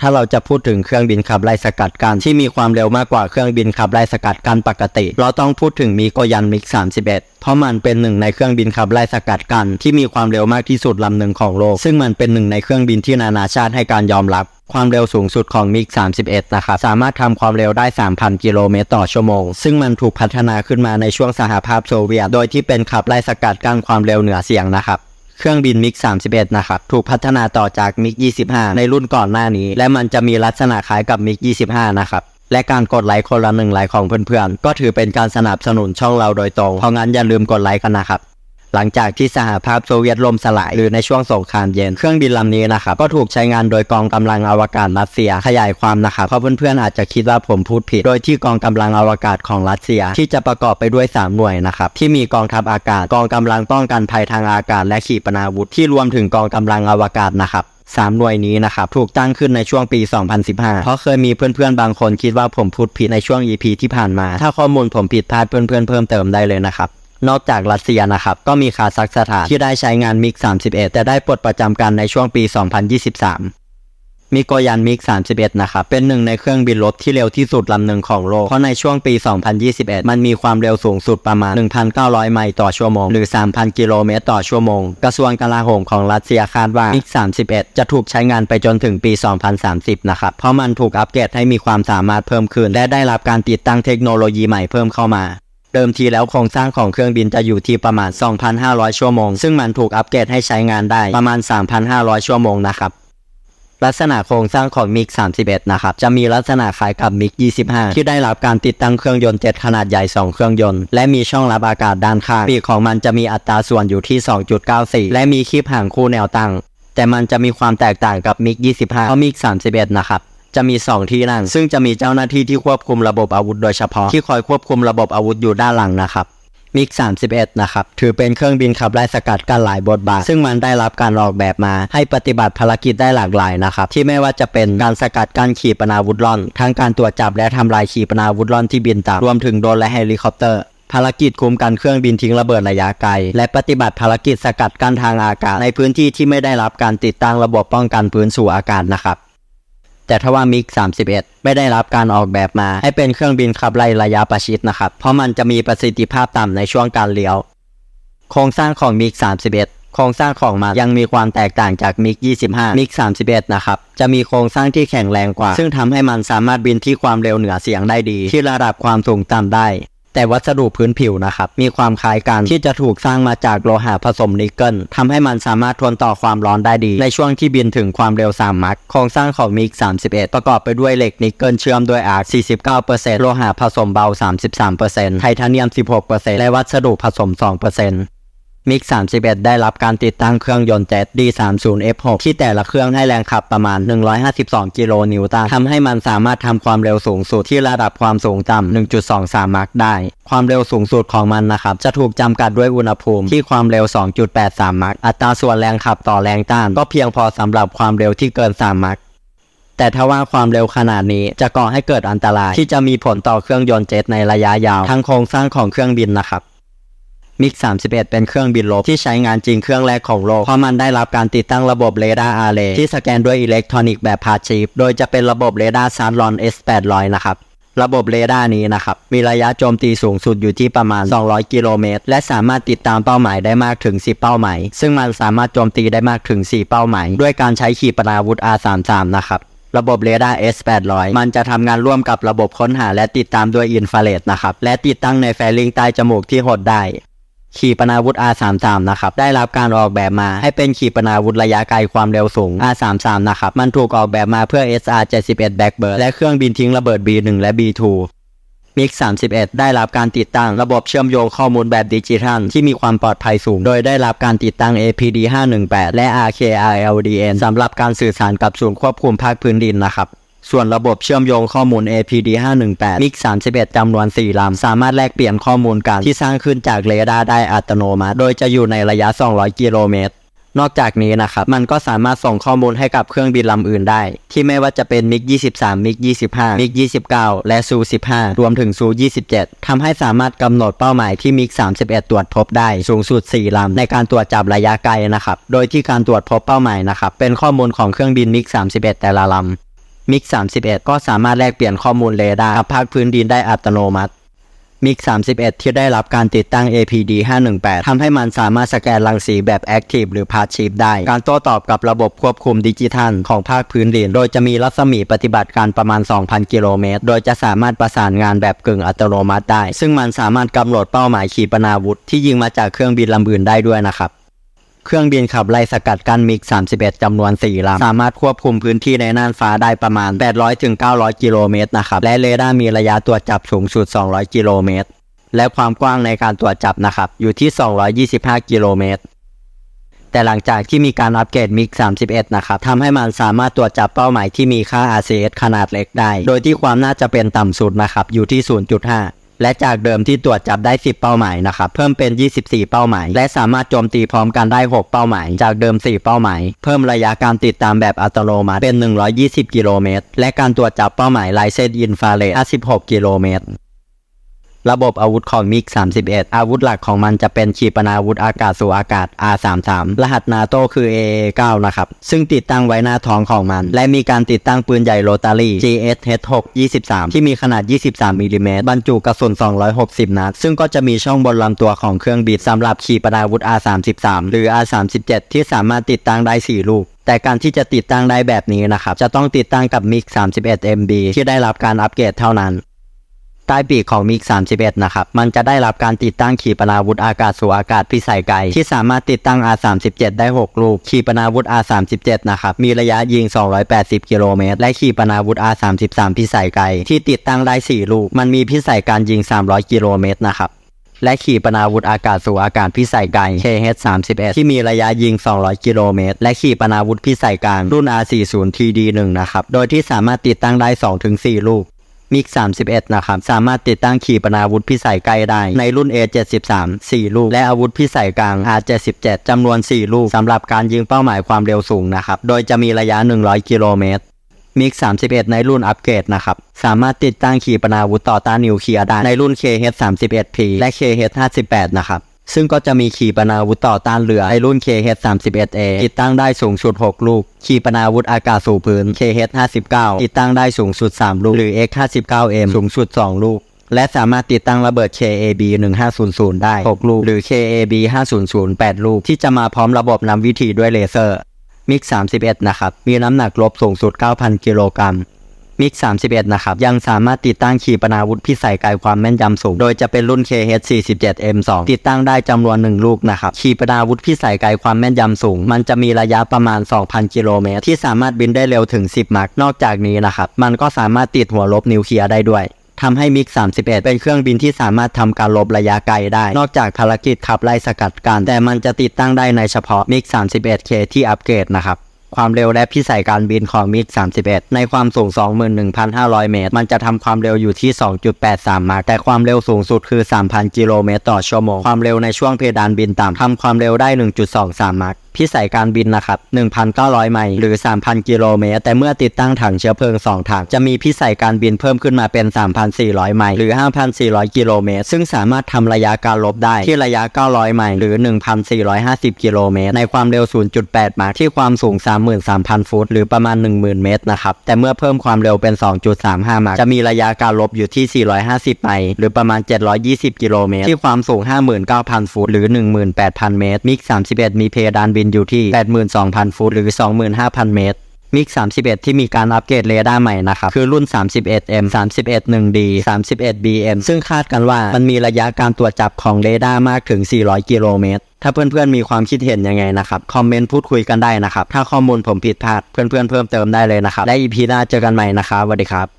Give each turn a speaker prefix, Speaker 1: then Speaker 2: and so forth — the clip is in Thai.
Speaker 1: ถ้าเราจะพูดถึงเครื่องบินขับไล่สกัดกันที่มีความเร็วมากกว่าเครื่องบินขับไล่สกัดกันปกติ เราต้องพูดถึงมีโกยันมิก 31 เพราะมันเป็นหนึ่งในเครื่องบินขับไล่สกัดกันที่มีความเร็วมากที่สุดลำหนึ่งของโลก ซึ่งมันเป็นหนึ่งในเครื่องบินที่นานาชาติให้การยอมรับความเร็วสูงสุดของมิก 31 นะครับ สามารถทำความเร็วได้ 3,000 กิโลเมตรต่อชั่วโมง ซึ่งมันถูกพัฒนาขึ้นมาในช่วงสหภาพโซเวียต โดยที่เป็นขับไล่สกัดกั้นความเร็วเหนือเสียงนะครับ เครื่องบินมิก 31 นะครับ ถูกพัฒนาต่อจากมิก 25 ในรุ่นก่อนหน้านี้ และมันจะมีลักษณะคล้ายกับมิก 25 นะครับ และการกดไลค์คนละหนึ่งไลค์ของเพื่อนๆ ก็ถือเป็นการสนับสนุนช่องเราโดยตรง เพราะงั้นอย่าลืมกดไลค์กันนะครับ หลังจากที่สหภาพโซเวียตล่มสลายหรือในช่วงสงครามเย็น เครื่องบินลำนี้นะครับก็ถูกใช้งานโดยกองกำลังอวกาศรัสเซียขยายความนะครับเพราะเพื่อนๆอาจจะคิดว่าผมพูดผิด โดยที่กองกำลังอวกาศของรัสเซียที่จะประกอบไปด้วย 3 หน่วยนะครับที่มีกองทัพอากาศ กองกำลังป้องกันภัยทางอากาศ และขีปนาวุธที่รวมถึงกองกำลังอวกาศนะครับสามหน่วยนี้นะครับถูกตั้งขึ้นในช่วงปี 2015 เพราะเคยมีเพื่อนๆ บางคนคิดว่าผมพูดผิดในช่วง EP ที่ผ่านมา ถ้าข้อมูลผมผิดพลาดเพื่อนๆเพิ่มเติมได้เลยนะครับ นอกจากรัสเซียนะครับ ก็มีคาซัคสถานที่ได้ใช้งานมิก 31 แต่ได้ปลดประจำการในช่วงปี 2023มีโกยันมิก 31 นะครับ เป็นหนึ่งในเครื่องบินรบที่เร็วที่สุดลำหนึ่งของโลก เพราะในช่วงปี 2021 มันมีความเร็วสูงสุดประมาณ 1,900 ไมล์ต่อชั่วโมง หรือ 3,000 กิโลเมตรต่อชั่วโมง กระทรวงกลาโหมของรัสเซียคาดว่ามิก 31 จะถูกใช้งานไปจนถึงปี 2030 นะครับ เพราะมันถูกอัปเกรดให้มีความสามารถเพิ่มขึ้น และได้รับการติดตั้งเทคโนโลยีใหม่เพิ่มเข้ามา เดิมทีแล้วโครงสร้างของเครื่องบินจะอยู่ที่ประมาณ 2,500 ชั่วโมง ซึ่งมันถูกอัปเกรดให้ใช้งานได้ประมาณ 3,500 ชั่วโมงนะครับ ลักษณะโครงสร้างของมิก 31 นะครับ จะมีลักษณะคล้ายกับมิก 25 ที่ได้รับการติดตั้งเครื่องยนต์เจ็ตขนาดใหญ่ 2 เครื่องยนต์ และมีช่องรับอากาศด้านข้าง ปีกของมันจะมีอัตราส่วนอยู่ที่ 2.94 และมีคีบห่างคู่แนวตั้งแต่มันจะมีความแตกต่างกับมิก 25เพราะมิก 31 นะครับ จะมี 2 ที่นั่ง ซึ่งจะมีเจ้าหน้าที่ที่ควบคุมระบบอาวุธโดยเฉพาะที่คอยควบคุมระบบอาวุธอยู่ด้านหลังนะครับมิก 31 นะครับ ถือเป็นเครื่องบินขับไล่สกัดกันหลายบทบาท ซึ่งมันได้รับการออกแบบมา ให้ปฏิบัติภารกิจได้หลากหลายนะครับ ที่ไม่ว่าจะเป็นการสกัดกั้นขีปนาวุธล่อน ทั้งการตรวจจับและทำลายขีปนาวุธล่อนที่บินตามรวมถึงโดรนและเฮลิคอปเตอร์ ภารกิจคุมกันเครื่องบินทิ้งระเบิดระยะไกล และปฏิบัติภารกิจสกัดกั้นทางอากาศในพื้นที่ที่ไม่ได้รับการติดตั้งระบบป้องกันพื้นสู่อากาศนะครับ แต่ทว่ามิก 31 ไม่ได้รับการออกแบบมาให้เป็นเครื่องบินขับไล่ระยะประชิดนะครับ เพราะมันจะมีประสิทธิภาพต่ำในช่วงการเลี้ยว โครงสร้างของมิก 31โครงสร้างของมันยังมีความแตกต่างจากมิก 25 มิก 31 นะครับ จะมีโครงสร้างที่แข็งแรงกว่า ซึ่งทำให้มันสามารถบินที่ความเร็วเหนือเสียงได้ดี ที่ระดับความสูงต่ำได้ แต่วัสดุพื้นผิวนะครับ มีความคล้ายกันที่จะถูกสร้างมาจากโลหะผสมนิกเกิลทำให้มันสามารถทนต่อความร้อนได้ดี ในช่วงที่บินถึงความเร็ว 3 มัคโครงสร้างของมิก 31 ประกอบไปด้วยเหล็กนิกเกิลเชื่อมด้วยอาร์ค49%โลหะผสมเบา 33%ไทเทเนียม 16%และวัสดุผสม 2% มิก 31 ได้รับการติดตั้งเครื่องยนต์เจ็ต D30F6 ที่แต่ละเครื่องให้แรงขับประมาณ 152 กิโลนิวตันทำให้มันสามารถทำความเร็วสูงสุดที่ระดับความสูงต่ำ 1.23 มัคได้ ความเร็วสูงสุดของมันนะครับ จะถูกจำกัดด้วยอุณหภูมิที่ความเร็ว 2.83 มัคอัตราส่วนแรงขับต่อแรงต้าน ก็เพียงพอสำหรับความเร็วที่เกิน 3 มัคแต่ถ้าว่าความเร็วขนาดนี้จะก่อให้เกิดอันตรายที่จะมีผลต่อเครื่องยนต์เจ็ตในระยะยาว ทั้งโครงสร้างของเครื่องบินนะครับ มิก 31 เป็นเครื่องบินรบที่ใช้งานจริงเครื่องแรกของโลก เพราะมันได้รับการติดตั้งระบบเรดาร์อาร์เรย์ที่สแกนด้วยอิเล็กทรอนิกส์แบบพาชีฟโดยจะเป็นระบบเรดาร์ซาร์ลอน S800 นะครับระบบเรดาร์นี้นะครับ มีระยะโจมตีสูงสุดอยู่ที่ประมาณ 200 กิโลเมตร และสามารถติดตามเป้าหมายได้มากถึง 10 เป้าหมาย ซึ่งมันสามารถโจมตีได้มากถึง 4 เป้าหมาย ด้วยการใช้ขีปนาวุธ R33 นะครับ ระบบเรดาร์ S800 มันจะทำงานร่วมกับระบบค้นหาและติดตามด้วยอินฟราเรดนะครับ และติดตั้งในแฟลิงใต้จมูกที่หดได้ ขีปนาวุธ R33 นะครับ ได้รับการออกแบบมาให้เป็นขีปนาวุธระยะไกลความเร็วสูง R33 นะครับ มันถูกออกแบบมาเพื่อ SR-71 Blackbird และเครื่องบินทิ้งระเบิด B1 และ B2 มิก31 ได้รับการติดตั้งระบบเชื่อมโยงข้อมูลแบบดิจิทัล ที่มีความปลอดภัยสูง โดยได้รับการติดตั้ง APD 518และ RKRLDN สำหรับการสื่อสารกับศูนย์ควบคุมภาคพื้นดินนะครับ ส่วนระบบเชื่อมโยงข้อมูล APD 518มิก31จำนวน 4 ลำ สามารถแลกเปลี่ยนข้อมูลกันที่สร้างขึ้นจากเรดาร์ได้อัตโนมัติ โดยจะอยู่ในระยะ 200 กิโลเมตร นอกจากนี้นะครับ มันก็สามารถส่งข้อมูลให้กับเครื่องบินลำอื่นได้ ที่ไม่ว่าจะเป็นมิก23มิก25มิก29 และซู15 รวมถึงซู27 ทำให้สามารถกำหนดเป้าหมายที่มิก31 ตรวจพบได้สูงสุด 4 ลำ ในการตรวจจับระยะไกลนะครับ โดยที่การตรวจพบเป้าหมายนะครับเป็นข้อมูลของเครื่องบินมิก31 แต่ละลำ มิก 31 ก็สามารถแลกเปลี่ยนข้อมูลเรดาร์กับภาคพื้นดินได้อัตโนมัติมิก 31 ที่ได้รับการติดตั้ง APD 518ทำให้มันสามารถสแกนรังสีแบบ Active หรือ Passive ได้ การโต้ตอบกับระบบควบคุมดิจิทัลของภาคพื้นดิน โดยจะมีรัศมีปฏิบัติการประมาณ 2,000 กิโลเมตร โดยจะสามารถประสานงานแบบกึ่งอัตโนมัติได้ ซึ่งมันสามารถกำหนดเป้าหมายขีปนาวุธที่ยิงมาจากเครื่องบินลำอื่นได้ด้วยนะครับ เครื่องบินขับไล่สกัดกั้นมิก 31 จำนวน 4 ลำ สามารถควบคุมพื้นที่ในน่านฟ้าได้ประมาณ 800ถึง900 กิโลเมตรนะครับ และเรดาร์มีระยะตรวจจับสูงสุด 200 กิโลเมตร และความกว้างในการตรวจจับนะครับ อยู่ที่ 225 กิโลเมตรแต่หลังจากที่มีการอัปเกรดมิก 31 นะครับทำให้มันสามารถตรวจจับเป้าหมายที่มีค่า RCS ขนาดเล็กได้ โดยที่ความน่าจะเป็นต่ำสุดนะครับ อยู่ที่ 0.5 และจากเดิมที่ตรวจจับได้ 10 เป้าหมายนะครับเพิ่มเป็น 24 เป้าหมาย และสามารถโจมตีพร้อมกันได้ 6 เป้าหมาย จากเดิม 4 เป้าหมาย เพิ่มระยะการติดตามแบบอัตโนมัติเป็น 120 กิโลเมตร และการตรวจจับเป้าหมายลายเส้นอินฟราเรด56 กิโลเมตร ระบบอาวุธของมิก 31 อาวุธหลักของมันจะเป็นขีปนาวุธอากาศสู่อากาศ R33 รหัสนาโตคือ AA9 นะครับ ซึ่งติดตั้งไว้หน้าท้องของมัน และมีการติดตั้งปืนใหญ่โรตารี่ GSH6 23 ที่มีขนาด 23มิลลิเมตรบรรจุกระสุน 260 นัด ซึ่งก็จะมีช่องบนลำตัวของเครื่องบินสำหรับขีปนาวุธ R33 หรือ R37 ที่สามารถติดตั้งได้ 4 ลูกแต่การที่จะติดตั้งได้แบบนี้นะครับ จะต้องติดตั้งกับ MiG 31 MB ที่ได้รับการอัปเกรดเท่านั้น ใต้ปีกของมิก 31 นะครับ มันจะได้รับการติดตั้งขีปนาวุธอากาศสู่อากาศพิสัยไกล ที่สามารถติดตั้ง R37 ได้ 6 ลูก ขีปนาวุธ R37 นะครับ มีระยะยิง 280 กิโลเมตร และขีปนาวุธ R33 พิสัยไกล ที่ติดตั้งได้ 4 ลูก มันมีพิสัยการยิง 300 กิโลเมตรนะครับและขีปนาวุธอากาศสู่อากาศพิสัยไกล KH-31 ที่มีระยะยิง 200 กิโลเมตร และขีปนาวุธพิสัยกลางรุ่น R40 TD1 นะครับ โดยที่สามารถติดตั้งได้ 2-4 ลูก มิก 31 นะครับ สามารถติดตั้งขีปนาวุธพิสัยไกลได้ ในรุ่น A73 4 ลูก และอาวุธพิสัยกลาง R77 จำนวน 4 ลูก สำหรับการยิงเป้าหมายความเร็วสูงนะครับ โดยจะมีระยะ 100 กิโลเมตรมิก 31 ในรุ่นอัปเกรดนะครับ สามารถติดตั้งขีปนาวุธต่อต้านนิวเคลียร์ได้ในรุ่น KH-31P และ KH-58 นะครับ ซึ่งก็จะมีขีปนาวุธต่อต้านเรือในรุ่น KH-31A ติดตั้งได้สูงสุด 6 ลูก ขีปนาวุธอากาศสู่พื้น KH-59 ติดตั้งได้สูงสุด 3 ลูก หรือ X-59M สูงสุด 2 ลูก และสามารถติดตั้งระเบิด KAB 1500 ได้ 6 ลูก หรือ KAB 500 8ลูก ที่จะมาพร้อมระบบนำวิถีด้วยเลเซอร์มิก31 นะครับ มีน้ำหนักลบสูงสุด 9,000 กิโลกรัม มิก 31 นะครับ ยังสามารถติดตั้งขีปนาวุธพิสัยไกลความแม่นยำสูง โดยจะเป็นรุ่น KH-47M2 ติดตั้งได้จำนวน 1 ลูกนะครับ ขีปนาวุธพิสัยไกลความแม่นยำสูง มันจะมีระยะประมาณ 2,000 กิโลเมตร ที่สามารถบินได้เร็วถึง 10 มักนอกจากนี้นะครับ มันก็สามารถติดหัวลบนิวเคลียร์ได้ด้วยทำให้มิก 31 เป็นเครื่องบินที่สามารถทำการลบระยะไกลได้ นอกจากภารกิจขับไล่สกัดกันแต่มันจะติดตั้งได้ในเฉพาะมิก 31K ที่อัปเกรดนะครับ ความเร็วและพิสัยการบินของมิก31 ในความสูง 21,500 เมตร มันจะทำความเร็วอยู่ที่ 2.83 มาร์คแต่ความเร็วสูงสุดคือ 3,000 กิโลเมตรต่อชั่วโมง ความเร็วในช่วงเพดานบินต่ำทำความเร็วได้ 1.23 มาร์คพิสัยการบินนะครับ 1,900 ไมล์ หรือ 3,000 กิโลเมตร แต่เมื่อติดตั้งถังเชื้อเพลิง 2 ถัง จะมีพิสัยการบินเพิ่มขึ้นมาเป็น 3,400 ไมล์ หรือ 5,400 กิโลเมตร ซึ่งสามารถทำระยะการลบได้ที่ระยะ 900 ไมล์ หรือ 1,450 กิโลเมตร ในความเร็ว 0.8 มาร์คที่ความสูง33,000 ฟุต หรือประมาณ 10,000 เมตรนะครับ แต่เมื่อเพิ่มความเร็วเป็น 2.35 มาจะมีระยะการลบอยู่ที่ 450 ไมล์หรือประมาณ 720 กิโลเมตร ที่ความสูง 59,000 ฟุต หรือ 18,000 เมตร มิก 31 มีเพดานบินอยู่ที่ 82,000 ฟุต หรือ 25,000 เมตร มิก 31 ที่มีการอัปเกรดเรดาร์ใหม่นะครับ คือรุ่น 31M 31-1D 31BM ซึ่งคาดกันว่ามันมีระยะการตรวจจับของเรดาร์มากถึง 400 กิโลเมตร ถ้าเพื่อนๆมีความคิดเห็นยังไงนะครับ คอมเมนต์พูดคุยกันได้นะครับ ถ้าข้อมูลผมผิดพลาดเพื่อนๆเพิ่มเติมได้เลยนะครับ และ EP หน้าเจอกันใหม่นะครับสวัสดีครับ